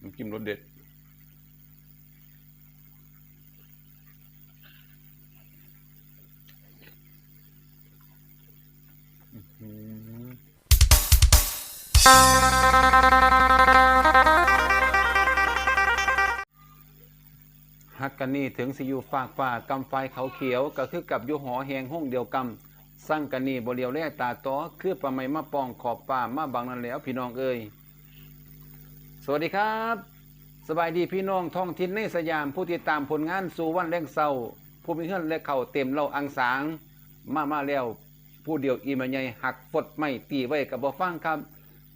น้ำจิ้มรสเด็ด ฮักกันนี่ถึงสิอยู่ฝากฝ่ากำไฟเขาเขียว ก็คือกับอยู่หอแหงห้องเดียวกำสั่งกันนี่บ่เลียวแลตาต้อคือประไมมาปองขอบป่ามาบังนั่นแล้วพี่น้องเอ้ย วัสดีครับ สบายดีพี่น้องท้องถิ่นในสยามผู้ติดตามผลงานสู่วันแรงเศร้า ผู้มีเฮือนและเข่าเต็มเราอังสาง มามาแล้ว ผู้เดียวอีมาใหญ่หักฟดไม่ตีไว้กับบ่ฟังครับ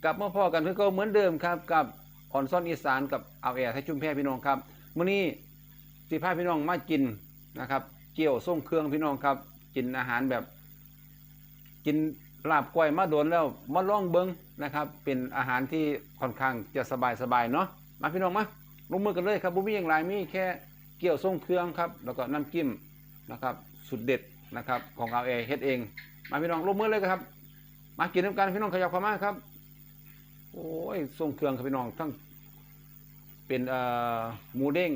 กลับมาพ่อกันคือเก็เหมือนเดิมครับกับอ่อนซ่อนอีสานกับเอาแอร์ไทยชุมแพพี่น้องครับมื้อนี้สิพาพี่น้องมากินนะครับเกี่ยวส่งเครื่องพี่น้องครับ กินอาหารแบบ กิน ลาบก้อยมาโดนแล้วมาล่องเบิงนะครับ เป็นอาหารที่ค่อนข้างจะสบายสบายๆเนาะมาพี่น้องมาลงมือกันเลยครับบุ้มีอย่างไรมีแค่เกี่ยวส่งเครื่องครับ แล้วก็น้ำจิ้มนะครับสุดเด็ดนะครับของเอาเอเฮ็ดเอง มาพี่น้องลงมือเลยครับ มากินน้ำกันพี่น้องขยับเข้ามาครับ โอ้ยส่งเครื่องครับพี่น้องทั้งเป็นเอ่อหมูเด้ง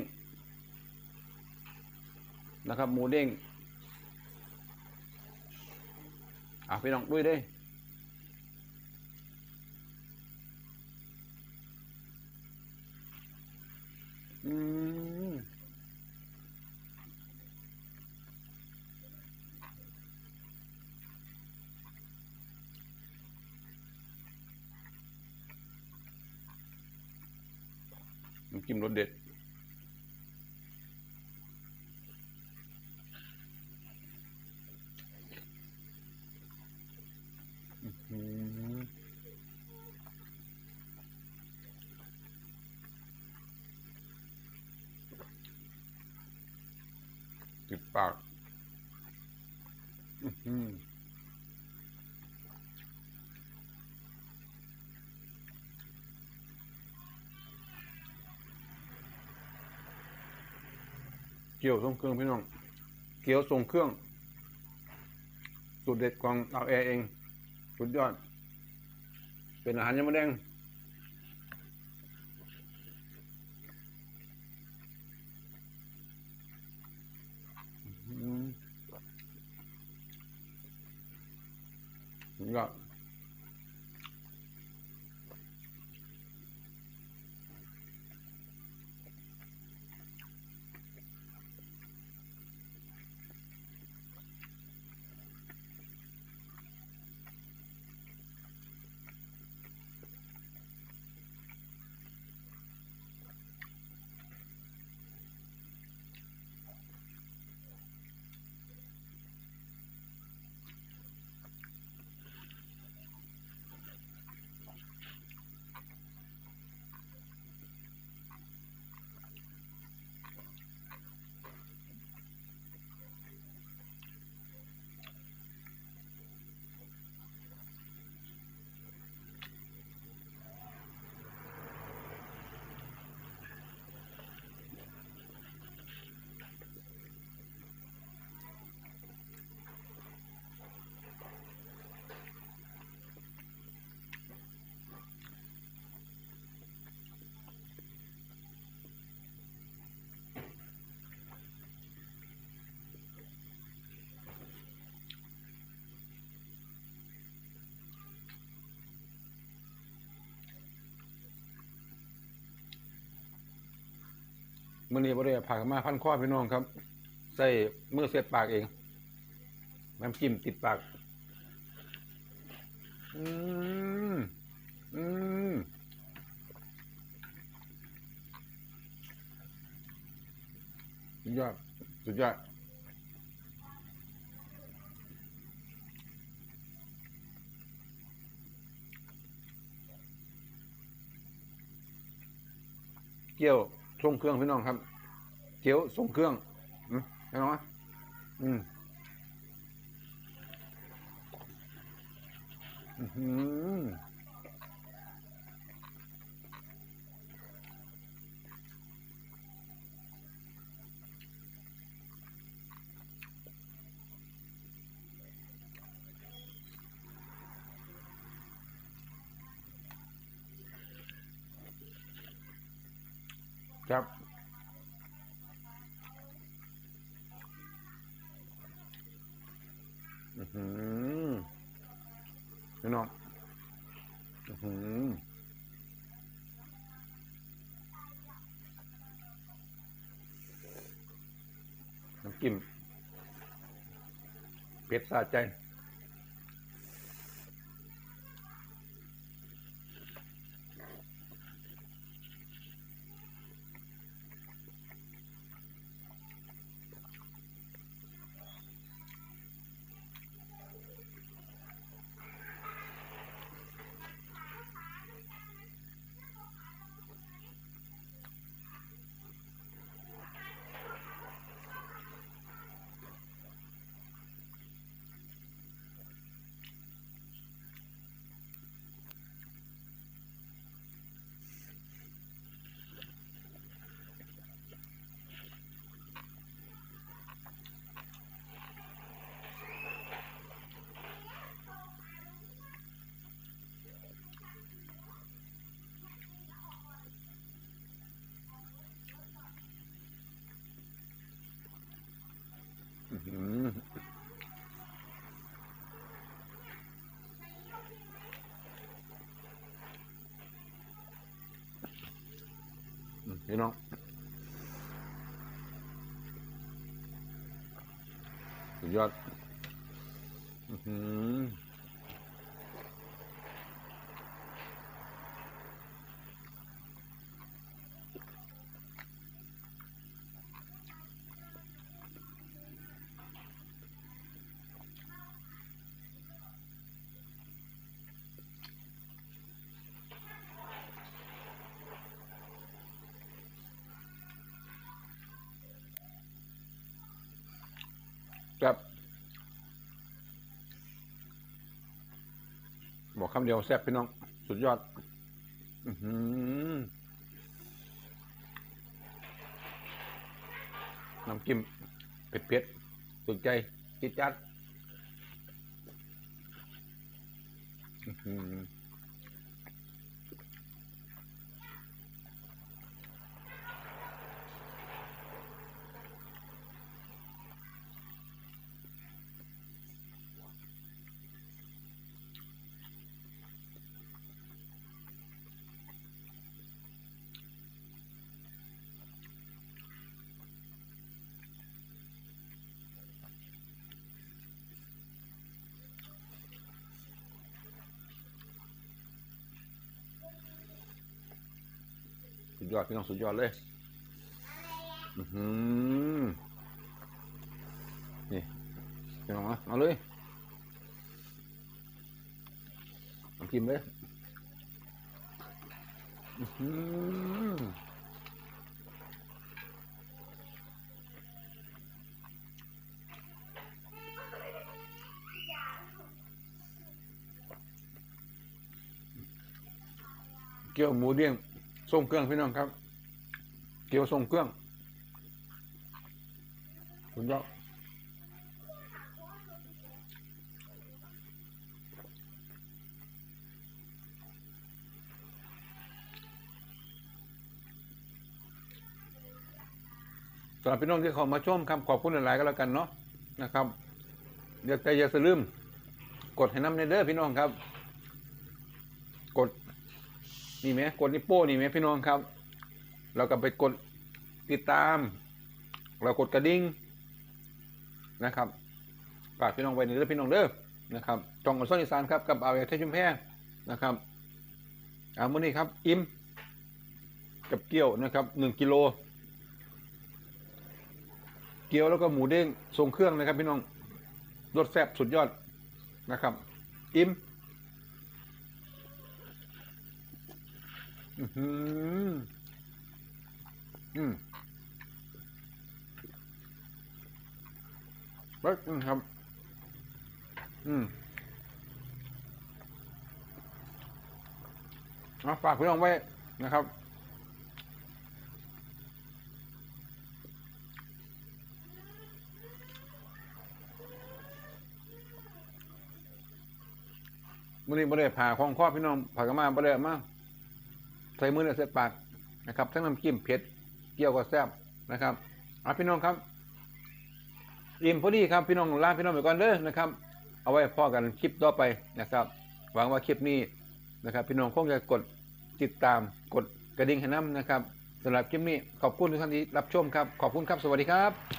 นะครับหมูเด้ง อะพี่น้องด้วยด้ยอืมน้ำจิ้มรสเด็ด อืม ติดปากเกี๊ยวทรงเครื่องพี่น้อง เกี๊ยวทรงเครื่อง สูตรเด็ดของเอาแอร์เอง สุดยอด เป็นอาหารยังไม่แดงอืม สุด มื่อนี้บริเวณผักมาพันข้อพี่น้องครับ ใส่มือเสียบปากเองน้ำจิ้มติดปาก อืม อืมสุดยอดสุดยอดเกี่ยวทรงเครื่องพี่น้องครับ เกี๊ยวทรงเครื่องอืมเห็นไหมอืมอื้อหือครับ อือหือพี่น้องอือหือน้ำจิ้มเผ็ดสะใจ พี่น้องสุดยอด อือหือ ครับ บอกคำเดียวแซ่บพี่น้อง สุดยอด อือน้ำจิ้มเผ็ดๆสุดใจจิดจัดอือ สุดยอดพี่น้องสุดยอดเลยอือหือนี่พี่น้องมาเอาเลยน้ำจิ้มเลยอือหือเกี๊ยวหมูเด้ง ทรงเครื่องพี่น้องครับ เกี๊ยวทรงเครื่องสุดยอดสำหรับพี่น้องที่เข้ามาชมครับขอบคุณหลายๆก็แล้วกันเนาะนะครับอย่าแต่อย่าสลืมกดให้น้ำในเด้อพี่น้องครับ นี่ไหมกดนิ้วโป้นี่ไหมพี่น้องครับ เราก็ไปกดติดตาม เรากดกระดิ่งนะครับฝากพี่น้องไว้ในเด้อพี่น้องเด้อนะครับจองออนซ่อนอีสานครับกับอาอย่างเทชุมแพรนะครับเอามื่อนี้ครับ อิ่มกับเกี๊ยวนะครับหนึ่งกิโลเกี๊ยวแล้วก็หมูเด้งทรงเครื่องนะครับ พี่น้องรสแซ่บสุดยอดนะครับ อิ่ม อือหืออืมเบิกอืมครับ อืมเอาฝากพี่น้องไว้นะครับ มื่อนี้บ่ได้ผ่าของข้อพี่น้องผ่ากนมาบ่ได้เอามา ใส่มือเนี่ยใส่ปากนะครับ ทั้งน้ำจิ้มเผ็ดเกี่ยวกับแซ่บนะครับอะพี่น้องครับอิ่มพอดีครับพี่น้องลาพี่น้องไปก่อนเด้อนะครับ เอาไว้พ่อกันคลิปต่อไปนะครับ หวังว่าคลิปนี้นะครับ พี่น้องคงจะกดติดตามกดกระดิ่งให้น้ำนะครับสำหรับคลิปนี้ขอบคุณทุกท่านที่รับชมครับ ขอบคุณครับสวัสดีครับ